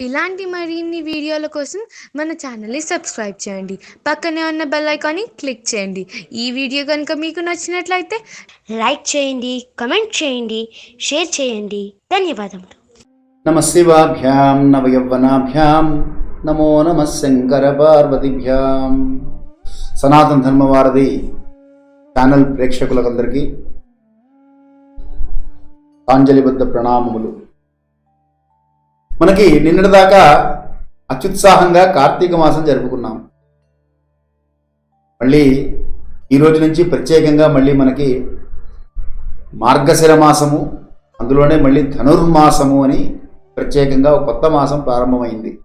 ఇలాంటి మరిన్ని వీడియోల కోసం మన ఛానల్ని సబ్స్క్రైబ్ చేయండి. పక్కనే ఉన్న బెల్ ఐకాన్ని క్లిక్ చేయండి. ఈ వీడియో కనుక మీకు నచ్చినట్లయితే లైక్ చేయండి కమెంట్ చేయండి షేర్ చేయండి. ధన్యవాదములు. నమ శివాభ్యాం నవయవ్వనాభ్యాం నమో నమ శంకర పార్వతిభ్యాం. సనాతన ధర్మవారధి ఛానల్ ప్రేక్షకులకందరికీ ఆంజలిబద్ధ ప్రణామములు. మనకి నిన్నటిదాకా అత్యుత్సాహంగా కార్తీక మాసం జరుపుకున్నాం. మళ్ళీ ఈ రోజు నుంచి ప్రత్యేకంగా మళ్ళీ మనకి మార్గశిర మాసము అందులోనే మళ్ళీ ధనుర్మాసము అని ప్రత్యేకంగా ఒక కొత్త మాసం ప్రారంభమైంది.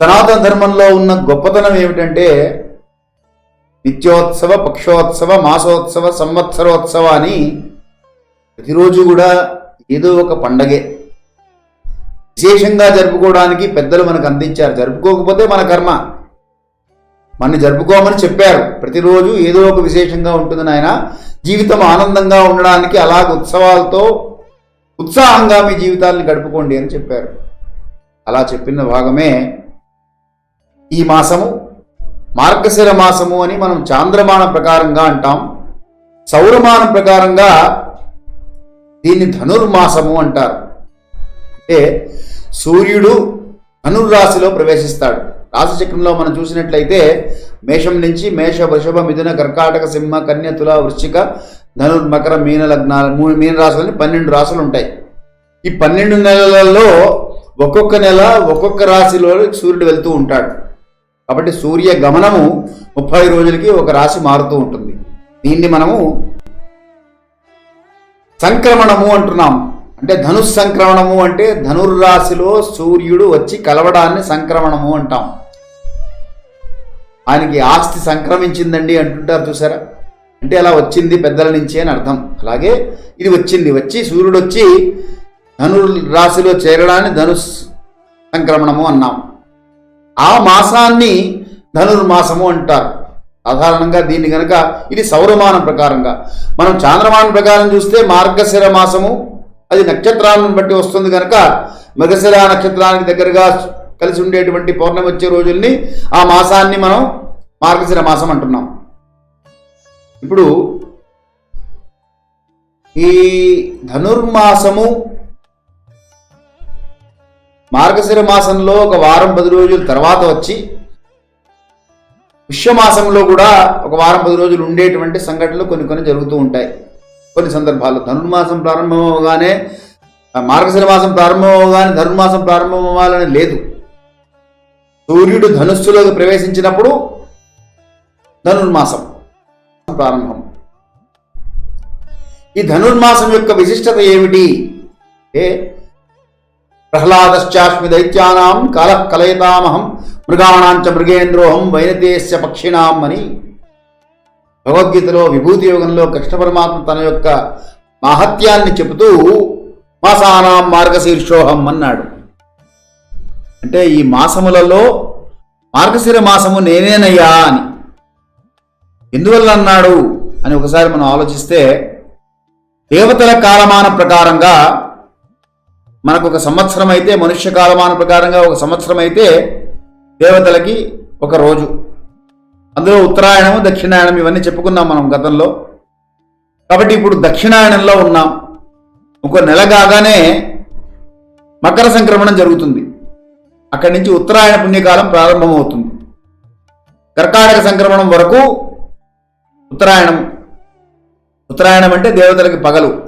సనాతన ధర్మంలో ఉన్న గొప్పతనం ఏమిటంటే నిత్యోత్సవ పక్షోత్సవ మాసోత్సవ సంవత్సరోత్సవ అని ప్రతిరోజు కూడా ఏదో ఒక పండగే. విశేషంగా జరుపుకోవడానికి పెద్దలు మనకు అందించారు. జరుపుకోకపోతే మన కర్మ. మన జరుపుకోమని చెప్పారు. ప్రతిరోజు ఏదో ఒక విశేషంగా ఉంటుంది నాయన. జీవితం ఆనందంగా ఉండడానికి అలాగ ఉత్సవాలతో ఉత్సాహంగా మీ జీవితాన్ని గడుపుకోండి అని చెప్పారు. అలా చెప్పిన భాగమే ఈ మాసము. మార్గశిర మాసము అని మనం చాంద్రమాన ప్రకారంగా అంటాం. సౌరమానం ప్రకారంగా దీన్ని ధనుర్మాసము అంటారు. అంటే సూర్యుడు ధనుర్రాశిలో ప్రవేశిస్తాడు. రాశిచక్రంలో మనం చూసినట్లయితే మేషం నుంచి మేష వృషభ మిథున కర్కాటక సింహ కన్య తుల వృశ్చిక ధనుర్మకర మీన లగ్నాలు మూడు మీన రాశులని పన్నెండు రాశులు ఉంటాయి. ఈ పన్నెండు నెలలలో ఒక్కొక్క నెల ఒక్కొక్క రాశిలో సూర్యుడు వెళ్తూ ఉంటాడు. కాబట్టి సూర్య గమనము ముప్పై రోజులకి ఒక రాశి మారుతూ ఉంటుంది. దీన్ని మనము సంక్రమణము అంటున్నాం అంటే ధనుస్ సంక్రమణము అంటే ధనుర్రాశిలో సూర్యుడు వచ్చి కలవడాన్ని సంక్రమణము అంటాం. ఆయనకి ఆస్తి సంక్రమించిందండి అంటుంటారు చూసారా? అంటే అలా వచ్చింది పెద్దల నుంచి అని అర్థం. అలాగే ఇది వచ్చింది వచ్చి సూర్యుడు వచ్చి ధనుర్ రాశిలో చేరడాన్ని ధనుస్ సంక్రమణము అన్నాం. ఆ మాసాన్ని ధనుర్మాసము అంటారు. సాధారణంగా దీన్ని కనుక ఇది సౌరమానం ప్రకారంగా. మనం చాంద్రమానం ప్రకారం చూస్తే మార్గశిర మాసము అది నక్షత్రాలను బట్టి వస్తుంది కనుక మృగశిర నక్షత్రానికి దగ్గరగా కలిసి ఉండేటువంటి పౌర్ణమి వచ్చే రోజుల్ని ఆ మాసాన్ని మనం మార్గశిర మాసం అంటున్నాం. ఇప్పుడు ఈ ధనుర్మాసము మార్గశిర మాసంలో ఒక వారం పది రోజుల తర్వాత వచ్చి పుష్యమాసంలో కూడా ఒక వారం పది రోజులు ఉండేటువంటి సంఘటనలు కొన్ని కొన్ని జరుగుతూ ఉంటాయి. కొన్ని సందర్భాల్లో ధనుర్మాసం ప్రారంభం అవగానే మార్గశిర మాసం ప్రారంభం అవగానే ధనుర్మాసం ప్రారంభం అవ్వాలని లేదు. సూర్యుడు ధనుస్సులోకి ప్రవేశించినప్పుడు ధనుర్మాసం ప్రారంభం. ఈ ధనుర్మాసం యొక్క విశిష్టత ఏమిటి? ఏ ప్రహ్లాదశ్చాస్మి దైత్యానాం కాల కలయతామహం మృగాణాంచ మృగేంద్రోహం వైనతేశ్య పక్షిణాం అని భగవద్గీతలో విభూతి యోగంలో కృష్ణ పరమాత్మ తన యొక్క మహత్యాన్ని చెబుతూ మాసానాం మార్గశీర్షోహం అన్నాడు. అంటే ఈ మాసములలో మార్గశిర మాసము నేనేనయ్యా అని. ఎందువల్ల అన్నాడు అని ఒకసారి మనం ఆలోచిస్తే దేవతల కాలమాన ప్రకారంగా మనకు ఒక సంవత్సరం అయితే మనుష్య కాలమాన ప్రకారంగా ఒక సంవత్సరం అయితే దేవతలకి ఒక రోజు. అందులో ఉత్తరాయణము దక్షిణాయనం ఇవన్నీ చెప్పుకున్నాం మనం గతంలో. కాబట్టి ఇప్పుడు దక్షిణాయనంలో ఉన్నాం. ఒక నెల కాగానే మకర సంక్రమణం జరుగుతుంది. అక్కడి నుంచి ఉత్తరాయణ పుణ్యకాలం ప్రారంభమవుతుంది. కర్కాటక సంక్రమణం వరకు ఉత్తరాయణం. ఉత్తరాయణం అంటే దేవతలకి పగలు.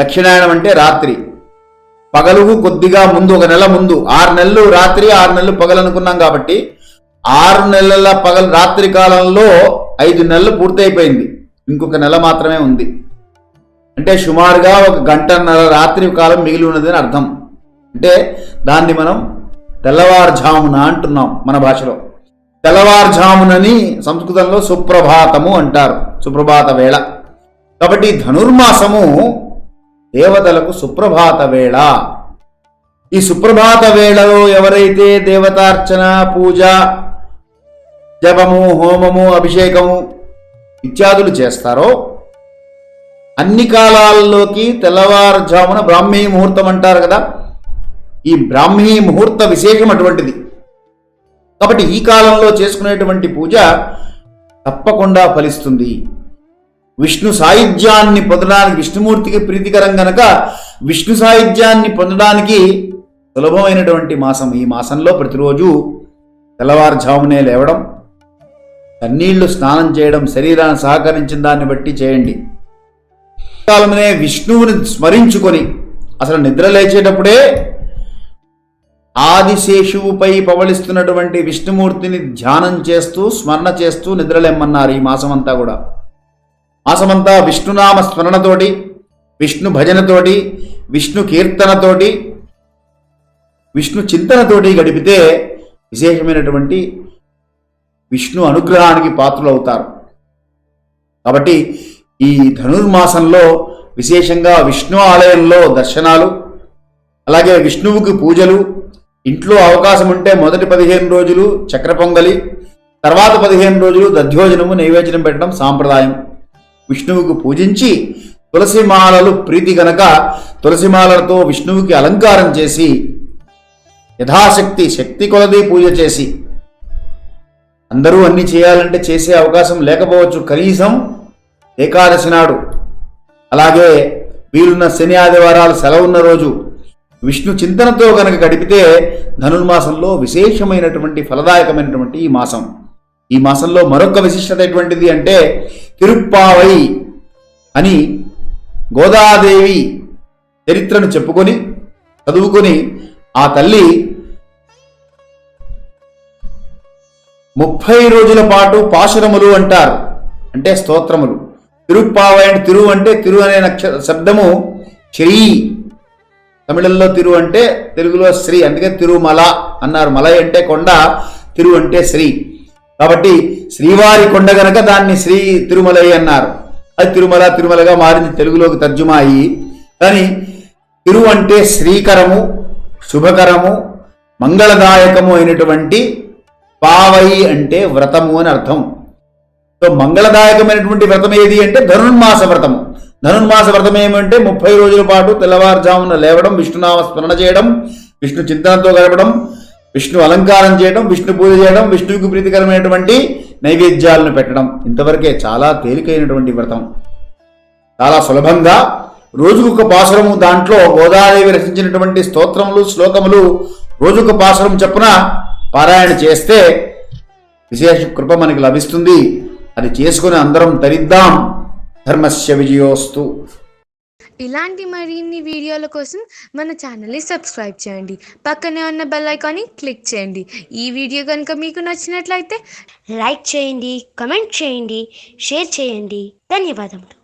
దక్షిణాయనం అంటే రాత్రి. పగలుకు కొద్దిగా ముందు ఒక నెల ముందు ఆరు నెలలు రాత్రి ఆరు నెలలు పగలు అనుకున్నాం కాబట్టి ఆరు నెలల పగల రాత్రి కాలంలో ఐదు నెలలు పూర్తయిపోయింది. ఇంకొక నెల మాత్రమే ఉంది. అంటే సుమారుగా ఒక గంటన్నర రాత్రి కాలం మిగిలి ఉన్నది అని అర్థం. అంటే దాన్ని మనం తెల్లవారుజామున అంటున్నాం మన భాషలో. తెల్లవారుజామునని సంస్కృతంలో సుప్రభాతము అంటారు. సుప్రభాత వేళ. కాబట్టి ధనుర్మాసము దేవతలకు సుప్రభాత వేళ. ఈ సుప్రభాత వేళలో ఎవరైతే దేవతార్చన పూజ జపము హోమము అభిషేకము ఇత్యాదులు చేస్తారో అన్ని కాలాల్లోకి తెల్లవారుజామున బ్రాహ్మీ ముహూర్తం అంటారు కదా. ఈ బ్రాహ్మీ ముహూర్త విశేషం అటువంటిది. కాబట్టి ఈ కాలంలో చేసుకునేటువంటి పూజ తప్పకుండా ఫలిస్తుంది. విష్ణు సాయుధ్యాన్ని పొందడానికి విష్ణుమూర్తికి ప్రీతికరం గనక విష్ణు సాయుధ్యాన్ని పొందడానికి సులభమైనటువంటి మాసం ఈ మాసంలో ప్రతిరోజు తెల్లవారుజామునే లేవడం కన్నీళ్ళు స్నానం చేయడం శరీరాన్ని సహకరించిన దాన్ని బట్టి చేయండి. కాలమునే విష్ణువుని స్మరించుకొని అసలు నిద్ర లేచేటప్పుడే ఆదిశేషువుపై పవళిస్తున్నటువంటి విష్ణుమూర్తిని ధ్యానం చేస్తూ స్మరణ చేస్తూ నిద్రలేమ్మన్నారు ఈ మాసమంతా కూడా. మాసమంతా విష్ణునామ స్మరణతోటి విష్ణు భజనతోటి విష్ణు కీర్తనతోటి విష్ణు చింతనతోటి గడిపితే విశేషమైనటువంటి విష్ణు అనుగ్రహానికి పాత్రులవుతారు. కాబట్టి ఈ ధనుర్మాసంలో విశేషంగా విష్ణు ఆలయంలో దర్శనాలు అలాగే విష్ణువుకి పూజలు ఇంట్లో అవకాశం ఉంటే మొదటి పదిహేను రోజులు చక్ర పొంగలి తర్వాత పదిహేను రోజులు దధ్యోజనము నైవేద్యం పెట్టడం సాంప్రదాయం. విష్ణువుకు పూజించి తులసిమాలలు ప్రీతి గనక తులసిమాలలతో విష్ణువుకి అలంకారం చేసి యథాశక్తి శక్తి కొలది పూజ చేసి అందరూ అన్ని చేయాలంటే చేసే అవకాశం లేకపోవచ్చు. కనీసం ఏకాదశి నాడు. అలాగే వీలున్న శని ఆదివారాలు సెలవున్న రోజు విష్ణు చింతనతో కనుక గడిపితే ధనుర్మాసంలో విశేషమైనటువంటి ఫలదాయకమైనటువంటి ఈ మాసం. ఈ మాసంలో మరొక విశిష్టత ఎటువంటిది అంటే తిరుప్పావై అని గోదాదేవి చరిత్రను చెప్పుకొని చదువుకొని ఆ తల్లి ముప్పై రోజుల పాటు పాశురములు అంటారు. అంటే స్తోత్రములు. తిరుప్పావైన తిరు అంటే తిరు అనే నక్ష శబ్దము శ్రీ తమిళంలో తిరు అంటే తెలుగులో శ్రీ. అందుకే తిరుమల అన్నారు. మలై అంటే కొండ తిరు అంటే శ్రీ. కాబట్టి శ్రీవారి కొండ గనక దాన్ని శ్రీ తిరుమలై అన్నారు. అది తిరుమల తిరుమలగా మారింది తెలుగులోకి తర్జుమా అయ్యి. కానీ తిరు అంటే శ్రీకరము శుభకరము మంగళదాయకము అయినటువంటి పావై అంటే వ్రతము అని అర్థం. సో మంగళదాయకమైనటువంటి వ్రతం ఏది అంటే ధనుర్మాస వ్రతము ధనుర్మాస వ్రతం ఏమంటే ముప్పై రోజుల పాటు తెల్లవారుజామున లేవడం విష్ణునామ స్మరణ చేయడం విష్ణు చింతనతో గడపడం విష్ణు అలంకారం చేయడం విష్ణు పూజ చేయడం విష్ణువుకి ప్రీతికరమైనటువంటి నైవేద్యాలను పెట్టడం. ఇంతవరకే చాలా తేలికైనటువంటి వ్రతం. చాలా సులభంగా రోజుకొక పాసురము దాంట్లో గోదాదేవి రచించినటువంటి స్తోత్రములు శ్లోకములు రోజుకొక పాసురం చెప్పున పారాయణ చేస్తే విశేష కృప మనకి లభిస్తుంది. అది చేసుకుని అందరం తరిద్దాం. ధర్మస్య విజయోస్తు. ఇలాంటి మరిన్ని వీడియోల కోసం మన ఛానల్ని సబ్స్క్రైబ్ చేయండి. పక్కనే ఉన్న బెల్ ఐకాన్ని క్లిక్ చేయండి. ఈ వీడియో కనుక మీకు నచ్చినట్లయితే లైక్ చేయండి కమెంట్ చేయండి షేర్ చేయండి. ధన్యవాదములు.